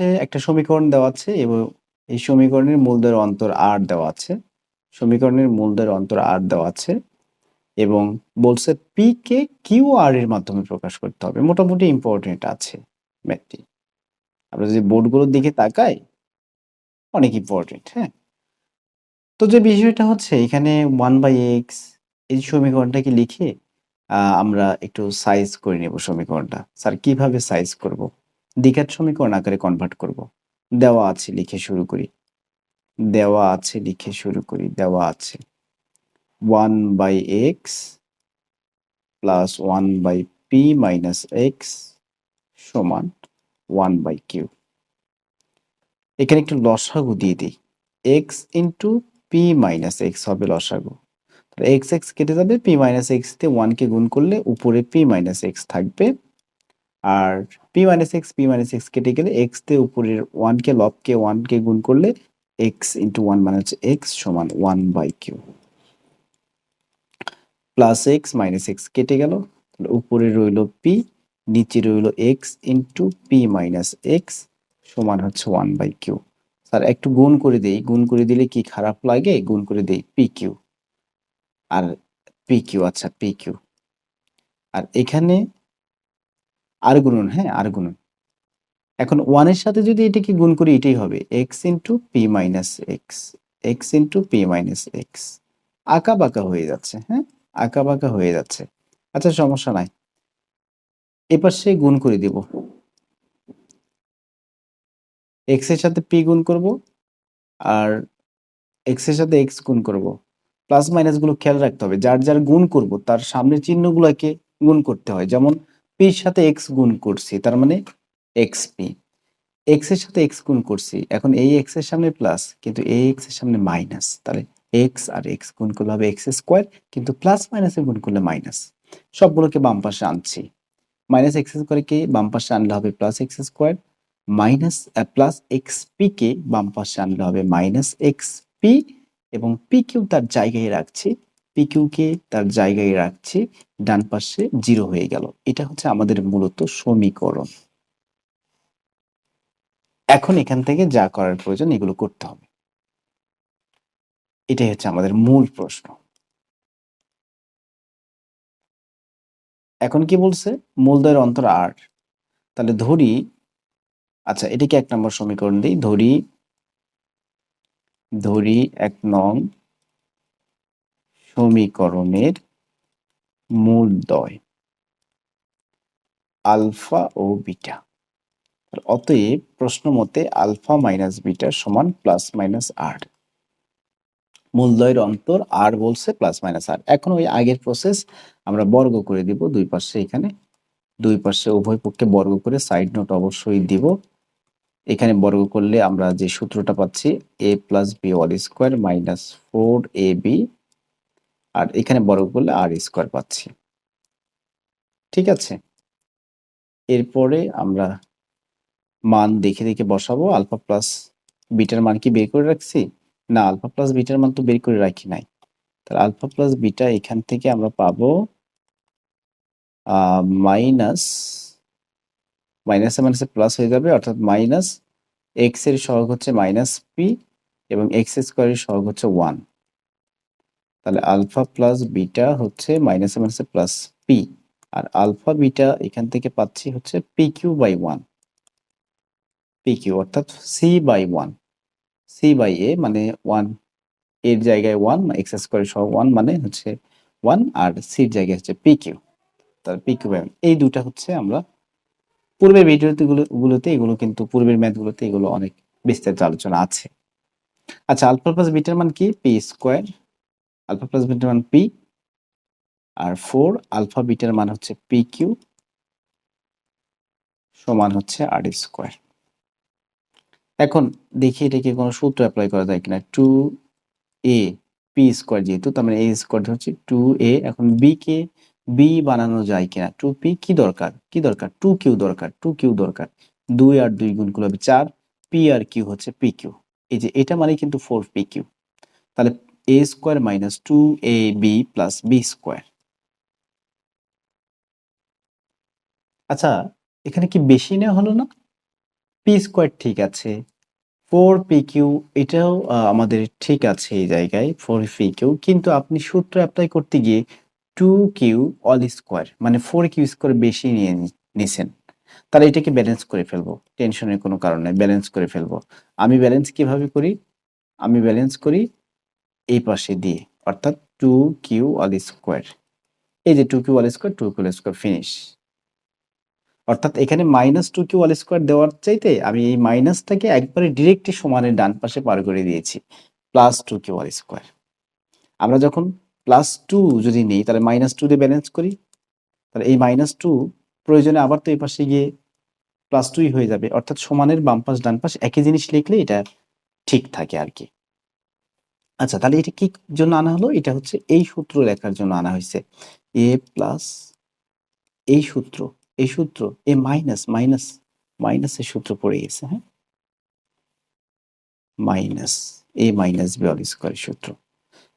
হচ্ছে একটা সমীকরণ দেওয়া আছে এবং এই সমীকরণের মূলদের অন্তর আর দেওয়া আছে। সমীকরণের মূলদের অন্তর আর দেওয়া আছে এবং বলছে পি কে কিউ আর এর মাধ্যমে প্রকাশ করতে হবে। মোটামুটি ইম্পর্টেন্ট আছে ম্যাথটি। আমরা যদি বোর্ডগুলোর দিকে তাকাই, অনেক ইম্পর্টেন্ট হ্যাঁ? তো যে বিষয়টা হচ্ছে, এখানে ওয়ান বাই এক্স এই সমীকরণটাকে লিখে আমরা একটু সাইজ করে নেব সমীকরণটা। স্যার, কীভাবে সাইজ করব? দ্বিঘাত সমীকরণ আকারে কনভার্ট করব। দেওয়া আছে, লিখে শুরু করি। দেওয়া আছে, লিখে শুরু করি। দেওয়া আছে। One by x plus one by p minus x সমান ওয়ান বাই কিউ এখানে একটু লসাগু দিয়ে দিই। X into p minus x হবে লসাগু। এক্স এক্স কেটে যাবে পি মাইনাস এক্স দিয়ে ওয়ানকে গুণ করলে উপরে পি মাইনাস এক্স থাকবে আর p minus x p minus x কেটে গেলে এক্স তে উপরের ওয়ানকে লবকে ওয়ানকে গুণ করলে এক্স ইন্টু ওয়ান মানে হচ্ছে এক্স সমান one by q plus x minus x কেটে গেল উপরে রইল পি নিচে রইল x into p minus x সমান হচ্ছে ওয়ান বাই কিউ স্যার, একটু গুণ করে দেই, গুণ করে দিলে কি খারাপ লাগে? গুণ করে দেই পি কিউ আর পি কিউ আচ্ছা পি কিউ আর এখানে আর গুণন হ্যাঁ আর গুণন এখন ওয়ানের সাথে যদি এটাকে গুণ করি, এটাই হবে x into p minus x x into p minus x আঁকা বাঁকা হয়ে যাচ্ছে হ্যাঁ আঁকা বাঁকা হয়ে যাচ্ছে। আচ্ছা সমস্যা নাই। সে গুণ করে দিব। এক্সের সাথে পি গুণ করব আর এক্সের সাথে এক্স গুণ করব। প্লাস মাইনাসগুলো খেয়াল রাখতে হবে। যার যার গুণ করব, তার সামনের চিহ্নগুলোকে গুণ করতে হয়। যেমন পির সাথে এক্স গুণ করছি, তার মানে এক্স পি এক্সের সাথে এক্স গুণ করছি, এখন এই এক্সের সামনে প্লাস কিন্তু এই এক্সের সামনে মাইনাস তাহলে এক্স আর এক্স গুণ করলে হবে এক্স স্কোয়ার কিন্তু প্লাস মাইনাসে গুণ করলে মাইনাস সবগুলোকে বাম পাশে আনছি। মাইনাস এক্স স্কোয়ারকে বাম পাশে আনলে হবে plus x square minus plus x p কে বাম পাশে আনলে হবে মাইনাস এক্স পি এবং পি কিউ তার জায়গায় রাখছি পি কিউ কে তার জায়গায় রাখছি, ডান পাশে জিরো হয়ে গেল। এটা হচ্ছে আমাদের মূলত সমীকরণ। এখন এখান থেকে যা করার প্রয়োজন, এগুলো করতে হবে। এটাই হচ্ছে আমাদের মূল প্রশ্ন। এখন কি বলছে? মূলদয়ের অন্তর আর তাহলে ধরি আচ্ছা এটাকে এক নম্বর সমীকরণ দিই। ধরি ধরি এক নং সমীকরণের মূল মূলদয় আলফা ও বিটা। অতএব প্রশ্ন মতে আলফা মাইনাস বিটা সমান প্লাস মাইনাস আর। মূলদয়ের অন্তর আর বলছে প্লাস মাইনাস আর। এখন ওই আগের প্রসেস আমরা বর্গ করে দিব দুই পাশে এখানে। দুই পাশে উভয় পক্ষে বর্গ করে সাইড নোট অবশ্যই দিব। এখানে বর্গ করলে আমরা যে সূত্রটা পাচ্ছি a plus b all square minus four a b আর এখানে বর্গ করলে আর স্কোয়ার পাচ্ছি। ঠিক আছে? এরপরে আমরা মান দেখে দেখে বসাবো। আলফা প্লাস বিটার মান কি বের করে রাখছি? না আলফা প্লাস বিটার মান তো বের করে রাখি নাই। তাহলে আলফা প্লাস বিটা এখান থেকে আমরা পাবো মাইনাস মাইনাসে মাইনাসে প্লাস হয়ে যাবে, অর্থাৎ মাইনাস এক্সের সহগ হচ্ছে মাইনাস পি এবং এক্স স্কোয়ারের সহগ হচ্ছে ওয়ান তাহলে আলফা প্লাস বিটা হচ্ছে মাইনাসে মাইনাসে প্লাস পি। আর আলফা বিটা এখান থেকে পাচ্ছি হচ্ছে p q by one. P q অর্থাৎ c by one. C by a মানে ওয়ান, এর জায়গায় ওয়ান, এক্স স্কোয়ার সহ ওয়ান মানে হচ্ছে ওয়ান, আর সির জায়গায় হচ্ছে পি কিউ তার পি কিউ বাই এই দুটা হচ্ছে আমরা পূর্বের ভিডিওতে গুলো গুলোতে, এগুলো কিন্তু পূর্বের ম্যাথগুলোতে এগুলো অনেক বিস্তারিত আলোচনা আছে। আচ্ছা আলফা প্লাস বিটার মান কি? পি স্কোয়ার আলফা প্লাস বিটার মান পি আর ফোর আলফা বিটার মান হচ্ছে পি কিউ সমান হচ্ছে আর স্কোয়ার এখন দেখি এটাকে কোনো সূত্র অ্যাপ্লাই করা যায় কিনা। টু এ পি স্কোয়ার যেহেতু, তার মানে এ স্কোয়ার হচ্ছে টু এ এখন বি কে বি বানানো যায় কিনা? টু পি কি দরকার? কি দরকার? টু কিউ দরকার টু কিউ দরকার। দুই আর দুই গুণ করলে হবে চার পি আর কিউ হচ্ছে পি কিউ এই যে এটা মানে কিন্তু ফোর পি কিউ তাহলে a square minus two a b plus b square আচ্ছা এখানে কি বেশি নেওয়া হলো না? পি স্কোয়ার ঠিক আছে। ফোর পি কিউ এটাও আমাদের ঠিক আছে এই জায়গায় ফোর পি কিউ কিন্তু আপনি সূত্র অ্যাপ্লাই করতে গিয়ে টু কিউ অল স্কোয়ার মানে ফোর কিউ স্কোয়ার বেশি নিয়ে নিছেন। তাহলে এটাকে ব্যালেন্স করে ফেলব টেনশনের কোনো কারণে ব্যালেন্স করে ফেলব। আমি ব্যালেন্স কীভাবে করি? আমি ব্যালেন্স করি এই পাশে দিয়ে, অর্থাৎ টু কিউ অল স্কোয়ার। এই যে two q all square, two q square finish অর্থাৎ এখানে minus two q all square দেওয়ার চাইতে আমি এই মাইনাসটাকে একবারে ডিরেক্টলি সমানের ডান পাশে পার করে দিয়েছি plus two q all square. আমরা যখন প্লাস টু যদি নেই, তাহলে মাইনাস টু দিয়ে ব্যালেন্স করি। তাহলে এই মাইনাস টু প্রয়োজনে আবার তো এই পাশে গিয়ে প্লাস টুই হয়ে যাবে। অর্থাৎ সমানের বাম পাশ, ডান পাশ একই জিনিস লিখলে এটা ঠিক থাকে আর কি। আচ্ছা তাহলে এটা কি জন্য আনা হলো? এটা হচ্ছে এই সূত্র লেখার জন্য আনা হয়েছে। এ প্লাস এই সূত্র এই সূত্র, এ মাইনাস মাইনাস, মাইনাসের সূত্র পড়ে গেছে হ্যাঁ? Minus, a minus b all square সূত্র।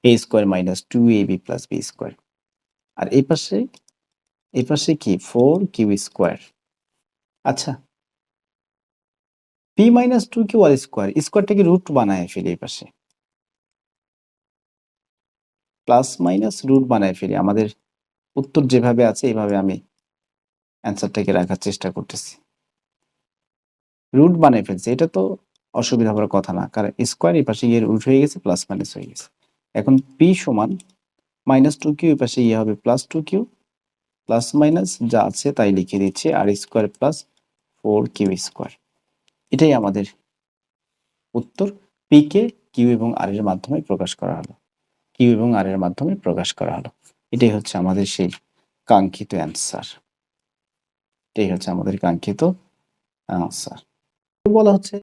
A square minus two a b plus b square. আর এই পাশে এই পাশে কি? Four q square. আচ্ছা। P minus two q all square, স্কোয়ারটাকে root বানায় ফেলি এই পাশে। প্লাস মাইনাস রুট বানায় ফেলি। আমাদের উত্তর যেভাবে আছে, এইভাবে আমি অ্যান্সারটাকে রাখার চেষ্টা করতেছি। রুট বানায় ফেলছি। এটা তো অসুবিধা হওয়ার কথা না, কারণ স্কোয়ার এই পাশে গিয়ে রুট হয়ে গেছে প্লাস মাইনাস হয়ে গেছে। এখন পি সমান মাইনাস টু কিউ এই পাশে ইয়ে হবে plus two q plus minus যা আছে তাই লিখে দিচ্ছি r square plus four q square এটাই আমাদের উত্তর। পি কে কিউ এবং আর এর মাধ্যমে প্রকাশ করা হলো। কিউ এবং আর এর মাধ্যমে প্রকাশ করা হলো। এটাই হচ্ছে আমাদের সেই কাঙ্ক্ষিত অ্যান্সার এটাই হচ্ছে আমাদের কাঙ্ক্ষিত অ্যান্সার বলা হচ্ছে